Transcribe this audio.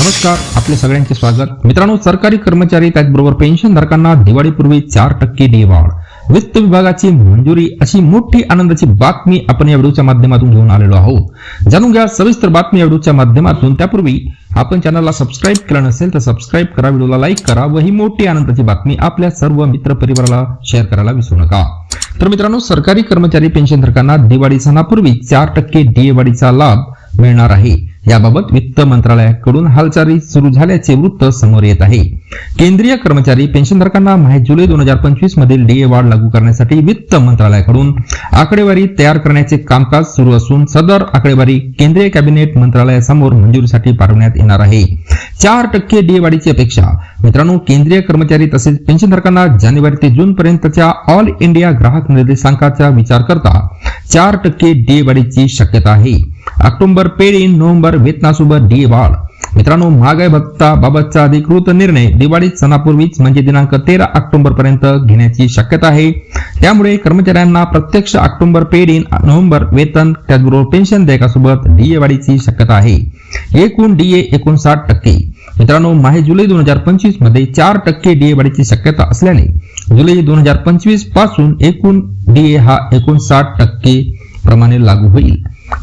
नमस्कार आपले सगळ्यांचे स्वागत. मित्रांनो सरकारी कर्मचारी त्याचबरोबर पेन्शनधारकांना दिवाळीपूर्वी चार टक्के दिवाळ वाढ वित्त विभागाची मंजुरी अशी मोठी आनंदाची बातमी आपण या व्हिडिओच्या माध्यमातून घेऊन आलेलो आहोत. जाणून घ्या सविस्तर बातमी या व्हिडिओच्या माध्यमातून. त्यापूर्वी आपण चॅनलला सबस्क्राईब केलं नसेल तर सबस्क्राईब करा व्हिडिओला लाईक करा व ही मोठी आनंदाची बातमी आपल्या सर्व मित्र परिवाराला शेअर करायला विसरू नका. तर मित्रांनो सरकारी कर्मचारी पेन्शनधारकांना दिवाळी सणापूर्वी चार टक्के डीए वाढीचा लाभ मिळणार आहे. याबाबत वित्त मंत्रालयाकडून हालचाली सुरू झाल्याचे वृत्त समोर येत आहे. केंद्रीय कर्मचारी पेन्शनधारकांना माहीत जुलै दोन हजार पंचवीस मधील डीए वाढ लागू करण्यासाठी वित्त मंत्रालयाकडून आकडेवारी तयार करण्याचे कामकाज सुरू असून सदर आकडेवारी केंद्रीय कॅबिनेट मंत्रालयासमोर मंजुरीसाठी पाठवण्यात येणार आहे. चार टक्के डीए वाढीची अपेक्षा. मित्रांनो केंद्रीय कर्मचारी तसेच पेन्शनधारकांना जानेवारी ते जून पर्यंतच्या ऑल इंडिया ग्राहक निर्देशांकाचा विचार करता चार टक्के डीए वाढीची शक्यता आहे. ऑक्टोबर पेड इन नोव्हेंबर वेतनासोबत डीए वाढ मित्रांनो महागाई भत्ता बाबतचा अधिकृत निर्णय दिवाळी सणापूर्वीच म्हणजे दिनांक तेरा ऑक्टोबर पर्यंत घेण्याची शक्यता आहे. त्यामुळे कर्मचाऱ्यांना प्रत्यक्ष ऑक्टोबर पेड इन नोव्हेंबर वेतन त्याचबरोबर पेन्शन देयकासोबत डीए वाढीची शक्यता आहे. एकूण डीए एकोणसाठ टक्के. मित्रांनो माहे जुलै दोन हजार पंचवीसमध्ये चार टक्के डीए वाढीची शक्यता असल्याने जुलै दोन हजार पंचवीसपासून एकूण डीए हा एकोणसाठ टक्के प्रमाणे लागू होईल.